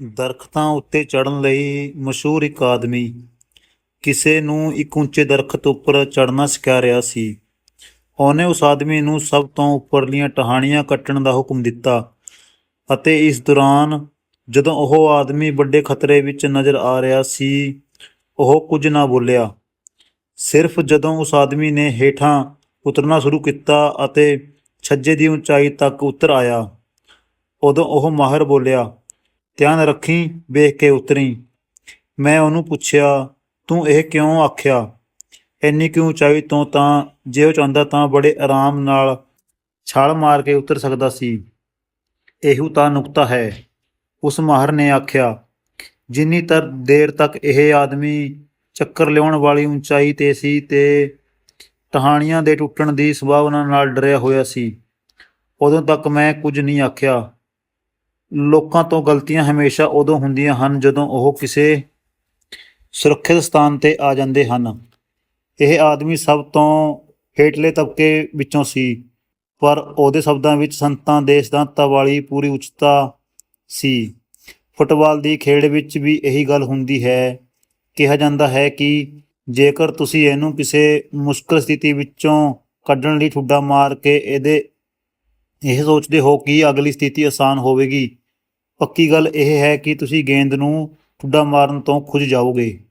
ਦਰਖਤਾਂ ਉੱਤੇ ਚੜ੍ਹਨ ਲਈ ਮਸ਼ਹੂਰ ਇੱਕ ਆਦਮੀ ਕਿਸੇ ਨੂੰ ਇੱਕ ਉੱਚੇ ਦਰਖਤ ਉੱਪਰ ਚੜ੍ਹਨਾ ਸਿਖਾ ਰਿਹਾ ਸੀ। ਉਹਨੇ ਉਸ ਆਦਮੀ ਨੂੰ ਸਭ ਤੋਂ ਉੱਪਰਲੀਆਂ ਟਹਾਣੀਆਂ ਕੱਟਣ ਦਾ ਹੁਕਮ ਦਿੱਤਾ ਅਤੇ ਇਸ ਦੌਰਾਨ ਜਦੋਂ ਉਹ ਆਦਮੀ ਵੱਡੇ ਖਤਰੇ ਵਿੱਚ ਨਜ਼ਰ ਆ ਰਿਹਾ ਸੀ, ਉਹ ਕੁਝ ਨਾ ਬੋਲਿਆ। ਸਿਰਫ ਜਦੋਂ ਉਸ ਆਦਮੀ ਨੇ ਹੇਠਾਂ ਉਤਰਨਾ ਸ਼ੁਰੂ ਕੀਤਾ ਅਤੇ ਛੱਜੇ ਦੀ ਉਚਾਈ ਤੱਕ ਉਤਰ ਆਇਆ, ਉਦੋਂ ਉਹ ਮਾਹਰ ਬੋਲਿਆ ਧਿਆਨ ਰੱਖੀ, ਵੇਖ ਕੇ ਉਤਰੀ। ਮੈਂ ਉਹਨੂੰ ਪੁੱਛਿਆ, ਤੂੰ ਇਹ ਕਿਉਂ ਆਖਿਆ? ਇੰਨੀ ਕਿਉਂ ਉਚਾਈ ਤੋਂ ਤਾਂ ਜੇ ਉਹ ਚਾਹੁੰਦਾ ਤਾਂ ਬੜੇ ਆਰਾਮ ਨਾਲ ਛਾਲ ਮਾਰ ਕੇ ਉਤਰ ਸਕਦਾ ਸੀ। ਇਹੋ ਤਾਂ ਨੁਕਤਾ ਹੈ। ਉਸ ਮਾਹਰ ਨੇ ਆਖਿਆ, ਜਿੰਨੀ ਤਰ ਦੇਰ ਤੱਕ ਇਹ ਆਦਮੀ ਚੱਕਰ ਲਿਆਉਣ ਵਾਲੀ ਉਚਾਈ ਤੇ ਸੀ ਤੇ ਟਹਾਣੀਆਂ ਦੇ ਟੁੱਟਣ ਦੀ ਸੰਭਾਵਨਾ ਨਾਲ ਡਰਿਆ ਹੋਇਆ ਸੀ, ਉਦੋਂ ਤੱਕ ਮੈਂ ਕੁਝ ਨਹੀਂ ਆਖਿਆ। ਲੋਕਾਂ ਤੋਂ ਗਲਤੀਆਂ ਹਮੇਸ਼ਾ ਉਦੋਂ ਹੁੰਦੀਆਂ ਹਨ ਜਦੋਂ ਉਹ ਕਿਸੇ ਸੁਰੱਖਿਅਤ ਸਥਾਨ ਤੇ ਆ ਜਾਂਦੇ ਹਨ। ਇਹ ਆਦਮੀ ਸਭ ਤੋਂ ਹੇਠਲੇ ਤਬਕੇ ਵਿੱਚੋਂ ਸੀ, ਪਰ ਉਹਦੇ ਸ਼ਬਦਾਂ ਵਿੱਚ ਸੰਤਾਂ ਦੇ ਸਿਧਾਂਤਾਂ ਵਾਲੀ ਪੂਰੀ ਉੱਚਤਾ ਸੀ। ਫੁੱਟਬਾਲ ਦੀ ਖੇਡ ਵਿੱਚ ਵੀ ਇਹੀ ਗੱਲ ਹੁੰਦੀ ਹੈ, ਕਿਹਾ ਜਾਂਦਾ ਹੈ ਕਿ ਜੇਕਰ ਤੁਸੀਂ ਇਹਨੂੰ ਕਿਸੇ ਮੁਸ਼ਕਲ ਸਥਿਤੀ ਵਿੱਚੋਂ ਕੱਢਣ ਲਈ ਠੁੱਡਾ ਮਾਰ ਕੇ ਇਹਦੇ, ਇਹ ਸੋਚਦੇ ਹੋ ਕਿ ਅਗਲੀ ਸਥਿਤੀ ਆਸਾਨ ਹੋਵੇਗੀ ਪੱਕੀ ਗੱਲ ਇਹ ਹੈ ਕਿ ਤੁਸੀਂ ਗੇਂਦ ਨੂੰ ਠੁੱਡਾ ਮਾਰਨ ਤੋਂ ਖੁੱਜ ਜਾਓਗੇ।